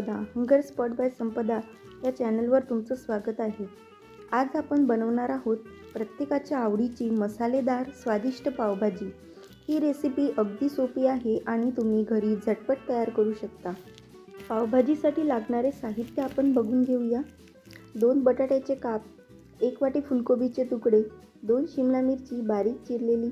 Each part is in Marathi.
स्पॉट बाय संपदा या चॅनलवर तुमचं स्वागत आहे. आज आपण बनवणार आहोत प्रत्येकाच्या आवडीची मसालेदार स्वादिष्ट पावभाजी. ही रेसिपी अगदी सोपी आहे आणि तुम्ही घरी झटपट तयार करू शकता. पावभाजीसाठी लागणारे साहित्य आपण बघून घेऊया. दोन बटाट्याचे काप एक वाटी फुलकोबीचे तुकडे दोन शिमला मिरची बारीक चिरलेली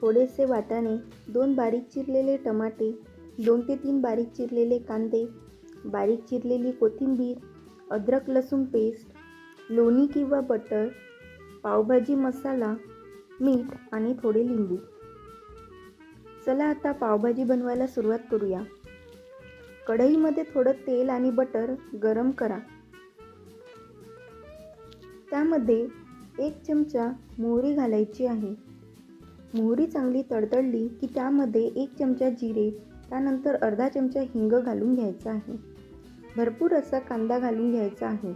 थोडेसे वाटाणे दोन बारीक चिरलेले टमाटे दोन ते तीन बारीक चिरलेले कांदे बारीक चिरलेली कोथिंबीर अद्रक लसूण पेस्ट लोणी किंवा बटर पावभाजी मसाला मीठ आणि थोडे लिंबू. चला आता पावभाजी बनवायला सुरुवात करूया. कढईमध्ये थोडं तेल आणि बटर गरम करा. त्यामध्ये एक चमचा मोहरी घालायची आहे. मोहरी चांगली तडतडली की त्यामध्ये एक चमचा जिरे त्यानंतर अर्धा चमचा हिंग घालून घ्यायचा आहे. भरपूर असा कांदा घालून घ्यायचा आहे.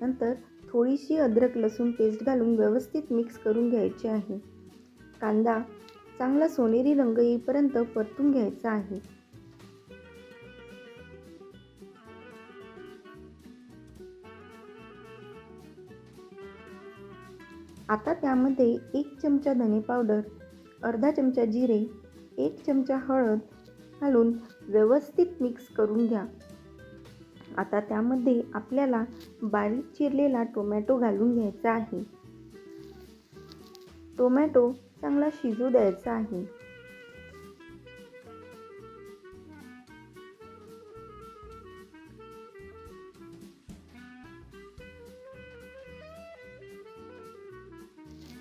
नंतर थोडीशी अद्रक लसूण पेस्ट घालून व्यवस्थित मिक्स करून घ्यायचे आहे. कांदा चांगला सोनेरी रंग येईपर्यंत परतून घ्यायचा आहे. आता त्यामध्ये एक चमचा धने पावडर अर्धा चमचा जिरे एक चमचा हळद घालून व्यवस्थित मिक्स करून घ्या. आता त्यामध्ये आपल्याला बारीक चिरलेला टोमॅटो घालून घ्यायचा आहे. टोमॅटो चांगला शिजू द्यायचा आहे.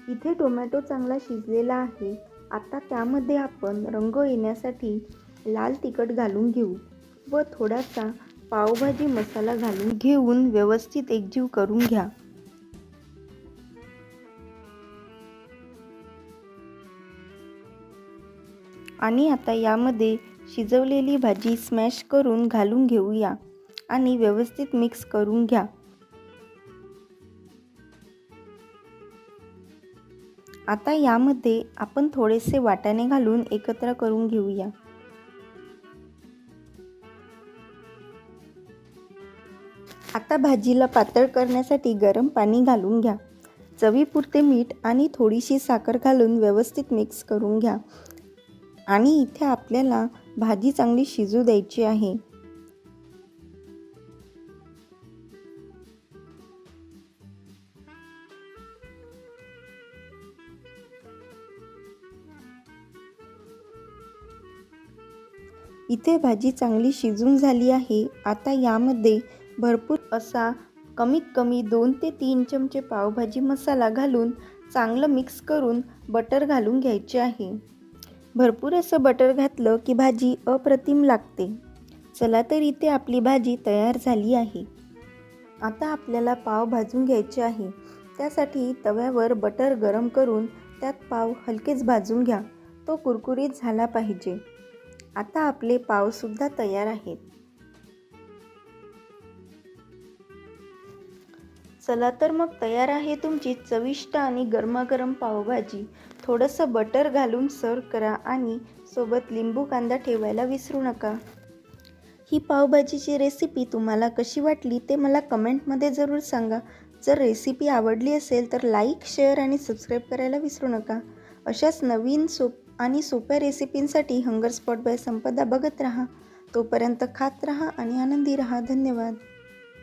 इथे टोमॅटो चांगला शिजलेला आहे. आता त्यामध्ये आपण रंग येण्यासाठी लाल तिखट घालून घेऊ व थोडासा पावभाजी मसाला घालून घेऊन व्यवस्थित एकजीव करून घ्या. आणि आता यामध्ये शिजवलेली भाजी स्मॅश करून घालून घेऊया आणि व्यवस्थित मिक्स करून घ्या. आता यामध्ये आपण थोडेसे वाटाणे घालून एकत्र करून घेऊया. आता भाजीला पातळ करण्यासाठी गरम पाणी घालून घ्या. चवीपुरते मीठ आणि थोडीशी साखर घालून व्यवस्थित मिक्स करून घ्या. आणि इथे आपल्याला भाजी चांगली शिजू द्यायची आहे. इथे भाजी चांगली शिजून झाली आहे. आता यामध्ये भरपूर असा कमीत कमी दोन ते तीन चमचे पावभाजी मसाला घालून चांगलं मिक्स करून बटर घालून घ्यायचे आहे. भरपूर असं बटर घातलं की भाजी अप्रतिम लागते. चला तर इथे आपली भाजी तयार झाली आहे. आता आपल्याला पाव भाजून घ्यायचे आहे. त्यासाठी तव्यावर बटर गरम करून त्यात पाव हलकेच भाजून घ्या. तो कुरकुरीत झाला पाहिजे. आता आपले पावसुद्धा तयार आहेत. चला तर मग तयार आहे तुमची चविष्ट आणि गरमागरम पावभाजी. थोडंसं बटर घालून सर्व करा आणि सोबत लिंबू कांदा ठेवायला विसरू नका. ही पावभाजीची रेसिपी तुम्हाला कशी वाटली ते मला कमेंटमध्ये जरूर सांगा. जर रेसिपी आवडली असेल तर लाईक शेअर आणि सबस्क्राईब करायला विसरू नका. अशाच नवीन सोप आणि सोप्या रेसिपींसाठी हंगर स्पॉट बाय संपदा बघत राहा. तोपर्यंत खात राहा आणि आनंदी राहा. धन्यवाद.